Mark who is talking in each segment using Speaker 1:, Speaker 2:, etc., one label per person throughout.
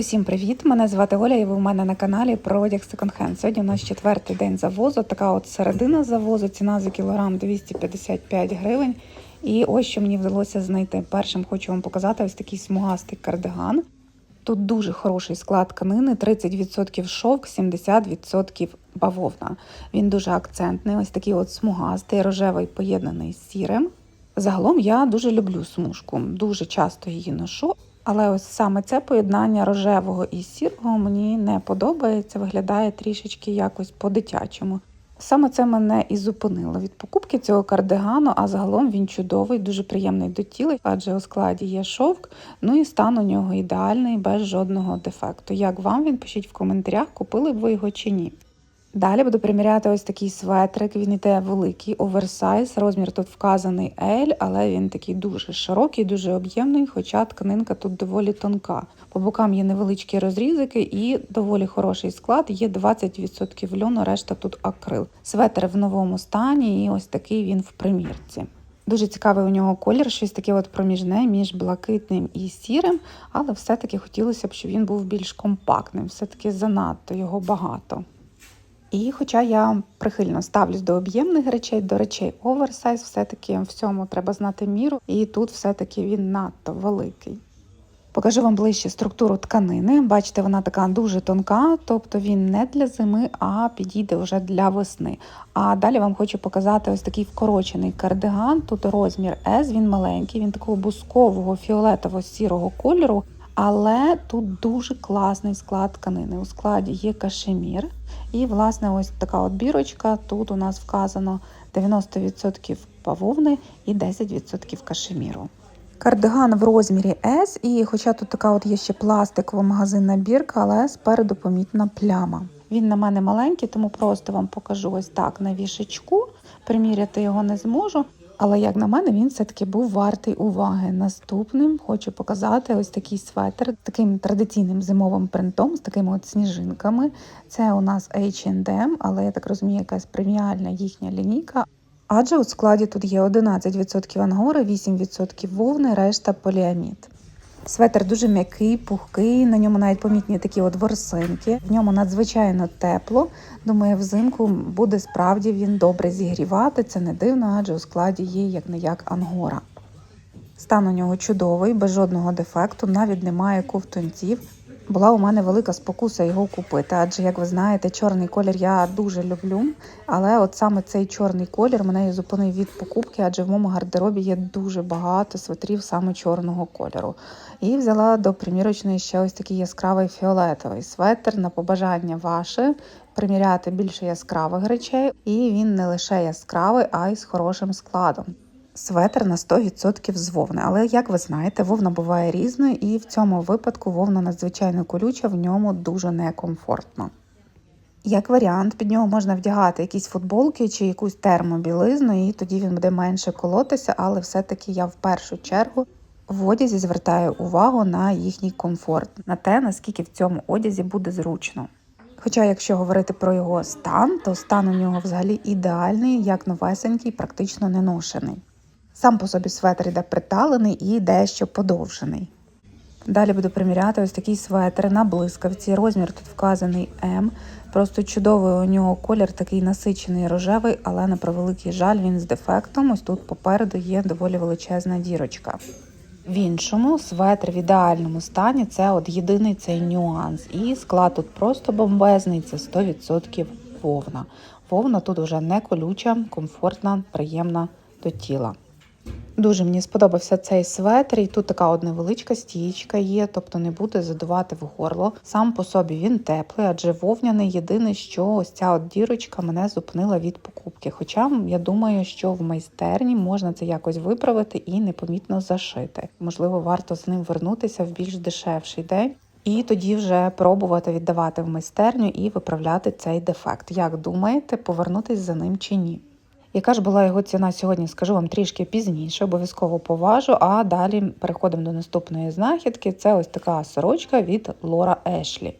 Speaker 1: Усім привіт! Мене звати Оля, і ви в мене на каналі про одяг секонд-хенд. Сьогодні у нас четвертий день завозу. Така от середина завозу. Ціна за кілограм 255 гривень. І ось що мені вдалося знайти. Першим хочу вам показати ось такий смугастий кардиган. Тут дуже хороший склад тканини, 30% шовк, 70% бавовна. Він дуже акцентний, ось такий от смугастий, рожевий поєднаний з сірим. Загалом я дуже люблю смужку, дуже часто її ношу. Але ось саме це поєднання рожевого і сірого мені не подобається, виглядає трішечки якось по-дитячому. Саме це мене і зупинило від покупки цього кардигану, а загалом він чудовий, дуже приємний до тіла, адже у складі є шовк, ну і стан у нього ідеальний, без жодного дефекту. Як вам він пишіть в коментарях, купили б ви його чи ні. Далі буду приміряти ось такий светрик. Він іде великий, оверсайз. Розмір тут вказаний L, але він такий дуже широкий, дуже об'ємний, хоча тканинка тут доволі тонка. По бокам є невеличкі розрізики і доволі хороший склад. Є 20% льону, решта тут акрил. Светр в новому стані, і ось такий він в примірці. Дуже цікавий у нього колір, щось таке от проміжне між блакитним і сірим, але все-таки хотілося б, щоб він був більш компактним, все-таки занадто його багато. І хоча я прихильно ставлюсь до об'ємних речей, до речей оверсайз, все-таки в цьому треба знати міру, і тут все-таки він надто великий. Покажу вам ближче структуру тканини. Бачите, вона така дуже тонка, тобто він не для зими, а підійде вже для весни. А далі вам хочу показати ось такий вкорочений кардиган. Тут розмір S, він маленький, він такого бускового фіолетово-сірого кольору. Але тут дуже класний склад тканини. У складі є кашемір. І, власне, ось така от бірочка. Тут у нас вказано 90% бавовни і 10% кашеміру. Кардиган в розмірі S, і хоча тут така от є ще пластикова магазинна бірка, але спереду помітна пляма. Він на мене маленький, тому просто вам покажу ось так на вішечку. Приміряти його не зможу. Але, як на мене, він все-таки був вартий уваги. Наступним хочу показати ось такий светр, таким традиційним зимовим принтом, з такими от сніжинками. Це у нас H&M, але я так розумію, якась преміальна їхня лінійка. Адже у складі тут є 11% ангори, 8% вовни, решта поліамід. Светр дуже м'який, пухкий, на ньому навіть помітні такі от ворсинки. В ньому надзвичайно тепло. Думаю, взимку буде справді він добре зігрівати. Це не дивно, адже у складі є як не як ангора. Стан у нього чудовий, без жодного дефекту, навіть немає ковтунців. Була у мене велика спокуса його купити, адже, як ви знаєте, чорний колір я дуже люблю. Але от саме цей чорний колір мене і зупинив від покупки, адже в моєму гардеробі є дуже багато свитрів саме чорного кольору. І взяла до примірочної ще ось такий яскравий фіолетовий светр на побажання ваше. Приміряти більше яскравих речей, і він не лише яскравий, а й з хорошим складом. Светр на 100% з вовни, але як ви знаєте, вовна буває різною, і в цьому випадку вовна надзвичайно колюча, в ньому дуже некомфортно. Як варіант, під нього можна вдягати якісь футболки чи якусь термобілизну, і тоді він буде менше колотися, але все-таки я в першу чергу в одязі звертаю увагу на їхній комфорт, на те, наскільки в цьому одязі буде зручно. Хоча, якщо говорити про його стан, то стан у нього взагалі ідеальний, як новесенький, практично не ношений. Сам по собі светр йде приталений і дещо подовжений. Далі буду приміряти ось такий светр на блискавці. Розмір тут вказаний М. Просто чудовий у нього колір, такий насичений рожевий, але на превеликий жаль він з дефектом. Ось тут попереду є доволі величезна дірочка. В іншому светр в ідеальному стані це от єдиний цей нюанс. І склад тут просто бомбезний, це 100% вовна. Вовна тут вже не колюча, комфортна, приємна до тіла. Дуже мені сподобався цей светр, і тут така от невеличка стічка є, тобто не буде задувати в горло. Сам по собі він теплий, адже вовняний єдине, що ось ця от дірочка мене зупинила від покупки. Хоча я думаю, що в майстерні можна це якось виправити і непомітно зашити. Можливо, варто з ним вернутися в більш дешевший день. І тоді вже пробувати віддавати в майстерню і виправляти цей дефект. Як думаєте, повернутись за ним чи ні? Яка ж була його ціна сьогодні, скажу вам трішки пізніше, обов'язково поважу. А далі переходимо до наступної знахідки. Це ось така сорочка від Лора Ешлі.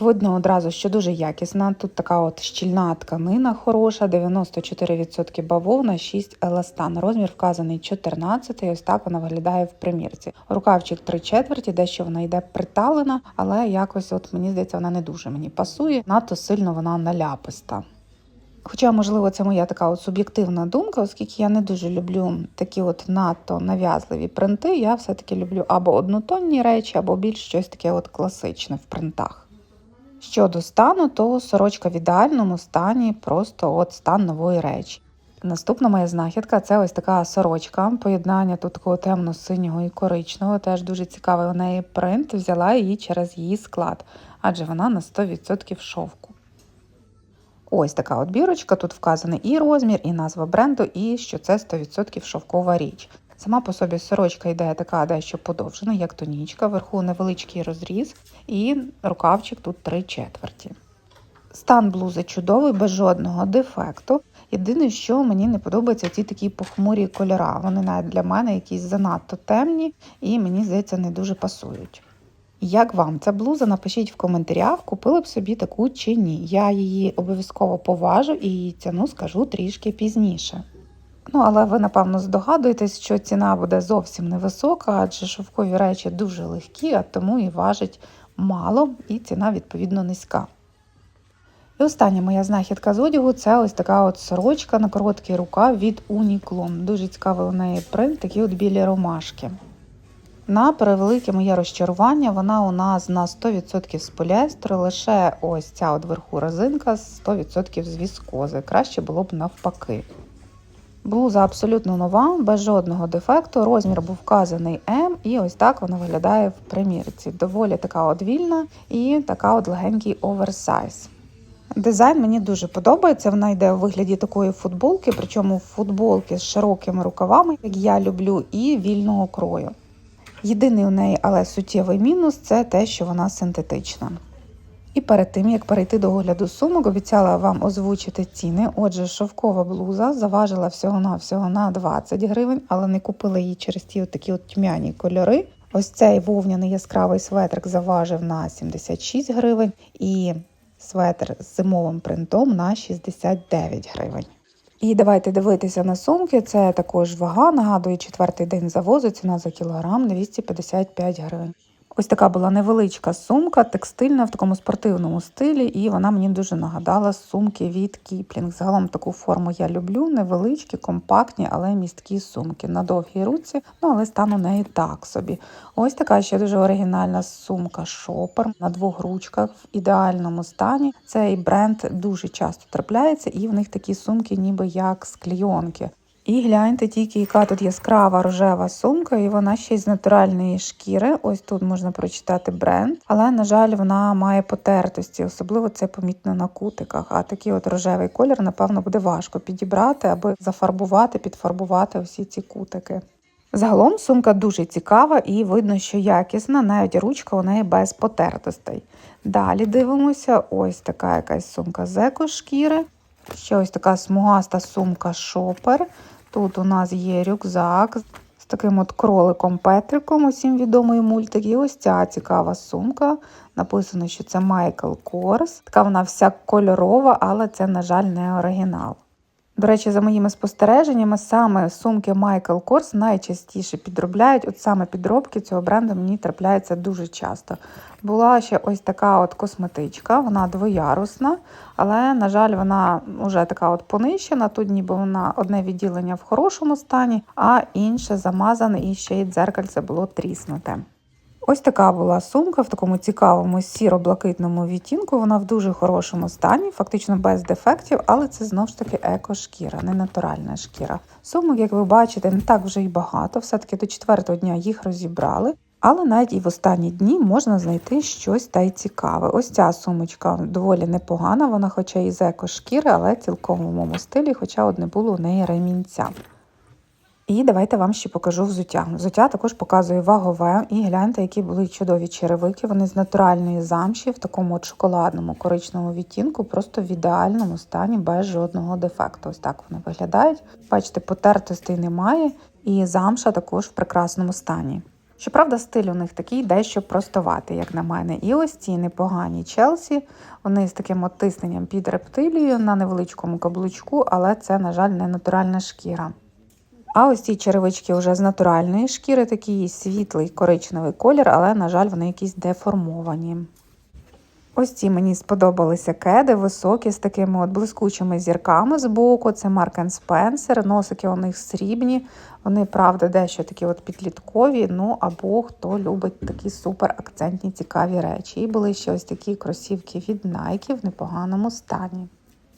Speaker 1: Видно одразу, що дуже якісна. Тут така от щільна тканина хороша, 94% бавовна, 6 еластан. Розмір вказаний 14, ось так вона виглядає в примірці. Рукавчик 3 четверті, дещо вона йде приталена, але якось, от мені здається, вона не дуже мені пасує. Надто сильно вона наляписта. Хоча, можливо, це моя така от суб'єктивна думка, оскільки я не дуже люблю такі от надто нав'язливі принти, я все-таки люблю або однотонні речі, або більш щось таке от класичне в принтах. Щодо стану, то сорочка в ідеальному стані, просто от стан нової речі. Наступна моя знахідка це ось така сорочка, поєднання тут такого темно-синього і коричневого. Теж дуже цікавий у неї принт. Взяла її через її склад, адже вона на 100% шовку. Ось така от бірочка. Тут вказаний і розмір, і назва бренду, і що це 100% шовкова річ. Сама по собі сорочка йде така дещо подовжена, як тонічка, вверху невеличкий розріз, і рукавчик тут три четверті. Стан блузи чудовий, без жодного дефекту. Єдине, що мені не подобаються ці такі похмурі кольора. Вони навіть для мене якісь занадто темні і мені здається не дуже пасують. Як вам ця блуза? Напишіть в коментарях, купили б собі таку чи ні. Я її обов'язково поважу і ціну скажу трішки пізніше. Ну, але ви, напевно, здогадуєтесь, що ціна буде зовсім невисока, адже шовкові речі дуже легкі, а тому і важить мало, і ціна відповідно низька. І остання моя знахідка з одягу це ось така от сорочка на короткий рукав від Uniqlo. Дуже цікавий у неї принт, такі от білі ромашки. На превелике моє розчарування, вона у нас на 100% з поліестеру, лише ось ця от верху резинка з 100% з віскози. Краще було б навпаки. Блуза абсолютно нова, без жодного дефекту. Розмір був вказаний М, і ось так вона виглядає в примірці. Доволі така от вільна і така от легенький оверсайз. Дизайн мені дуже подобається. Вона йде у вигляді такої футболки, причому футболки з широкими рукавами, як я люблю, і вільного крою. Єдиний у неї, але суттєвий мінус це те, що вона синтетична. І перед тим, як перейти до огляду сумок, обіцяла вам озвучити ціни. Отже, шовкова блуза заважила всього-навсього на 20 гривень, але не купила її через ті такі от тьмяні кольори. Ось цей вовняний яскравий светрик заважив на 76 гривень, і светр з зимовим принтом на 69 гривень. І давайте дивитися на сумки. Це також вага. Нагадую, четвертий день завозу, ціна за кілограм 255 гривень. Ось така була невеличка сумка, текстильна в такому спортивному стилі, і вона мені дуже нагадала сумки від Кіплінг. Загалом таку форму я люблю, невеличкі, компактні, але місткі сумки на довгій руці, ну але стан у неї так собі. Ось така ще дуже оригінальна сумка шопер на двох ручках в ідеальному стані. Цей бренд дуже часто трапляється, і в них такі сумки, ніби як з клійонки. І гляньте тільки, яка тут яскрава рожева сумка, і вона ще й з натуральної шкіри. Ось тут можна прочитати бренд, але, на жаль, вона має потертості, особливо це помітно на кутиках. А такий от рожевий колір, напевно, буде важко підібрати, аби зафарбувати, підфарбувати усі ці кутики. Загалом сумка дуже цікава і видно, що якісна, навіть ручка у неї без потертостей. Далі дивимося, ось така якась сумка з екошкіри. Ще ось така смугаста сумка шопер. Тут у нас є рюкзак з таким от кроликом Петриком, усім відомий мультик. І ось ця цікава сумка. Написано, що це Майкл Корс. Така вона вся кольорова, але це, на жаль, не оригінал. До речі, за моїми спостереженнями, саме сумки Michael Kors найчастіше підробляють. От саме підробки цього бренду мені трапляються дуже часто. Була ще ось така от косметичка, вона двоярусна, але, на жаль, вона вже така от понищена. Тут ніби вона одне відділення в хорошому стані, а інше замазане і ще й дзеркальце було тріснуте. Ось така була сумка в такому цікавому сіро-блакитному відтінку. Вона в дуже хорошому стані, фактично без дефектів, але це знов ж таки еко-шкіра, не натуральна шкіра. Сумок, як ви бачите, не так вже й багато. Все-таки до четвертого дня їх розібрали. Але навіть і в останні дні можна знайти щось та й цікаве. Ось ця сумочка доволі непогана, вона, хоча і з еко-шкіри, але цілком у моєму стилі, хоча от не було у неї ремінця. І давайте вам ще покажу взуття. Взуття також показує вагове. І гляньте, які були чудові черевики. Вони з натуральної замші в такому от шоколадному коричневому відтінку, просто в ідеальному стані, без жодного дефекту. Ось так вони виглядають. Бачите, потертостей немає, і замша також в прекрасному стані. Щоправда, стиль у них такий дещо простоватий, як на мене. І ось ці непогані Челсі, вони з таким оттисненням під рептилією на невеличкому каблучку, але це, на жаль, не натуральна шкіра. А ось ці черевички вже з натуральної шкіри, такий світлий коричневий колір, але, на жаль, вони якісь деформовані. Ось ці мені сподобалися кеди, високі, з такими от блискучими зірками з боку. Це Mark Spencer, носики у них срібні. Вони, правда, дещо такі от підліткові, ну або хто любить такі супер акцентні цікаві речі. І були ще ось такі кросівки від Nike в непоганому стані.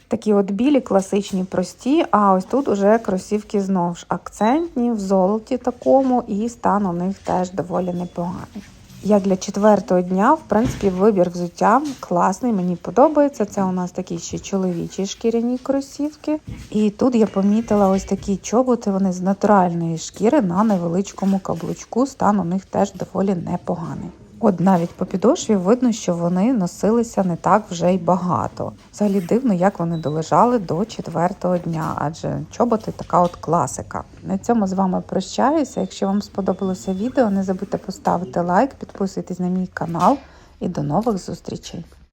Speaker 1: Такі от білі, класичні, прості, а ось тут уже кросівки знову ж акцентні, в золоті такому, і стан у них теж доволі непоганий. Як для четвертого дня, в принципі, вибір взуття класний, мені подобається. Це у нас такі ще чоловічі шкіряні кросівки. І тут я помітила ось такі чоботи, вони з натуральної шкіри на невеличкому каблучку. Стан у них теж доволі непоганий. От навіть по підошві видно, що вони носилися не так вже й багато. Взагалі дивно, як вони долежали до четвертого дня, адже чоботи така от класика. На цьому з вами прощаюся. Якщо вам сподобалося відео, не забудьте поставити лайк, підписуйтесь на мій канал і до нових зустрічей.